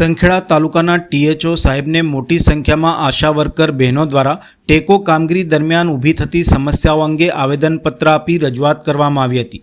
સંખેડા તાલુકાના ટીએચઓ સાહેબને મોટી સંખ્યામાં આશા વર્કર બહેનો દ્વારા ટેકો કામગીરી દરમિયાન ઊભી થતી સમસ્યાઓ અંગે આવેદનપત્ર આપી રજૂઆત કરવામાં આવી હતી.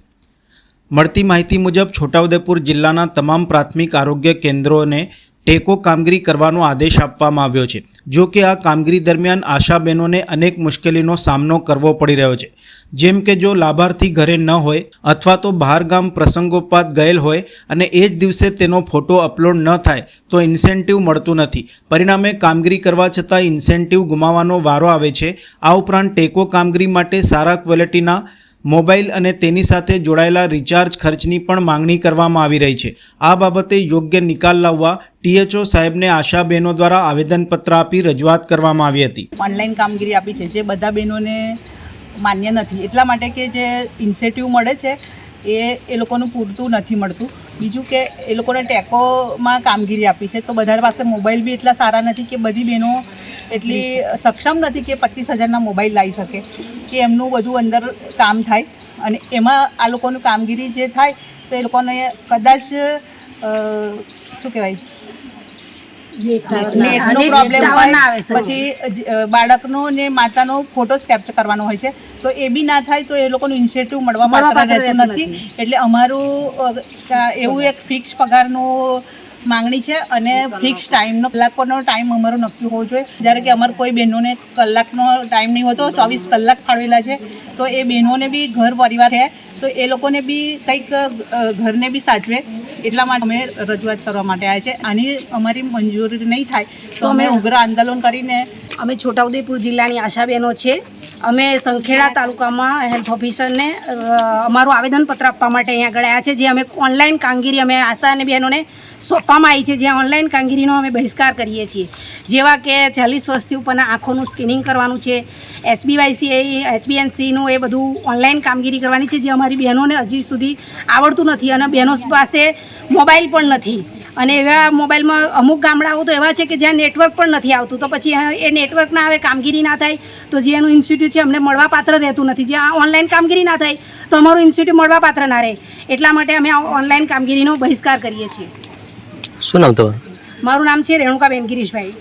મળતી માહિતી મુજબ છોટાઉદેપુર જિલ્લાના તમામ પ્રાથમિક આરોગ્ય કેન્દ્રોને ટેકો કામગીરી કરવાનો આદેશ આપવામાં આવ્યો છે. જો કે આ કામગીરી દરમિયાન આશાબહેનોને અનેક મુશ્કેલીનો સામનો કરવો પડી રહ્યો છે. જેમ કે જો લાભાર્થી ઘરે ન હોય અથવા તો બહારગામ પ્રસંગોપાત ગયેલ હોય અને એ જ દિવસે તેનો ફોટો અપલોડ ન થાય, તો ઇન્સેન્ટિવ મળતું નથી. પરિણામે કામગીરી કરવા છતાં ઇન્સેન્ટિવ ગુમાવવાનો વારો આવે છે. આ ઉપરાંત ટેકો કામગીરી માટે સારા ક્વોલિટીના મોબાઈલ અને તેની સાથે જોડાયેલા રિચાર્જ ખર્ચની પણ માંગણી કરવામાં આવી રહી છે. આ બાબતે યોગ્ય નિકાલ લાવવા ટીએચઓ સાહેબને આશા બહેનો દ્વારા આવેદનપત્ર આપી રજૂઆત કરવામાં આવી હતી. ઓનલાઈન કામગીરી આપી છે. જે બધા બહેનોને માન્ય નથી. એટલા માટે કે જે ઇન્સેન્ટિવ મળે છે, એ એ લોકોનું પૂરતું નથી મળતું. બીજું કે એ લોકોને ટેકોમાં કામગીરી આપી છે. તો બધા પાસે મોબાઈલ બી એટલા સારા નથી કે બધી બહેનો એટલી સક્ષમ નથી કે પચીસ હજારના મોબાઈલ લાવી શકે કે એમનું બધું અંદર કામ થાય. અને એમાં આ લોકોનું કામગીરી જે થાય તો એ લોકોને કદાચ શું કહેવાય? નેટનો પ્રોબ્લેમ હોય પછી બાળકનો ને માતાનો ફોટોસ કેપ્ચર કરવાનો હોય છે. તો એ બી ના થાય તો એ લોકોનું ઇન્સેન્ટિવ મળવા માત્ર રહેતું નથી. એટલે અમારું એવું એક ફિક્સ પગારનું માંગણી છે અને ફિક્સ ટાઈમનો કલાકોનો ટાઈમ અમારો નક્કી હોવો જોઈએ. જ્યારે કે અમારે કોઈ બહેનોને કલાકનો ટાઈમ નહીં હોતો ચોવીસ કલાક ફાળવેલા છે તો એ બહેનોને બી ઘર પરિવાર છે તો એ લોકોને બી કંઈક ઘરને બી સાચવે. એટલા માટે અમે રજૂઆત કરવા માટે આવ્યા છે. આની અમારી મંજૂરી નહીં થાય તો અમે ઉગ્ર આંદોલન કરીને અમે છોટાઉદેપુર જિલ્લાની આશાબહેનો છે. અમે સંખેડા તાલુકામાં હેલ્થ ઓફિસરને અમારું આવેદનપત્ર આપવા માટે અહીંયા આગળ છે, જે અમે ઓનલાઈન કામગીરી અમે આશા અને બહેનોને સોંપવામાં આવી છે જ્યાં ઓનલાઈન કામગીરીનો અમે બહિષ્કાર કરીએ છીએ. જેવા કે ચાલીસ વર્ષથી ઉપરના આંખોનું સ્કેનિંગ કરવાનું છે એસબીવાયસી એચબીએનસીનું એ બધું ઓનલાઈન કામગીરી કરવાની છે, જે અમારી બહેનોને હજી સુધી આવડતું નથી અને બહેનો પાસે મોબાઈલ પણ નથી. અને એવા મોબાઈલમાં અમુક ગામડાઓ તો એવા છે કે જ્યાં નેટવર્ક પણ નથી આવતું. તો પછી એ નેટવર્ક ના આવે કામગીરી ના થાય તો જે એનું ઇન્સ્ટિટ્યૂટ છે અમને મળવા પાત્ર રહેતું નથી. જ્યાં ઓનલાઈન કામગીરી ના થાય તો અમારું ઇન્સ્ટિટ્યૂટ મળવા પાત્ર ના રહે. એટલા માટે અમે ઓનલાઈન કામગીરીનો બહિષ્કાર કરીએ છીએ. શું નામ તમારું? મારું નામ છે રેણુકાબેન ગિરીશભાઈ.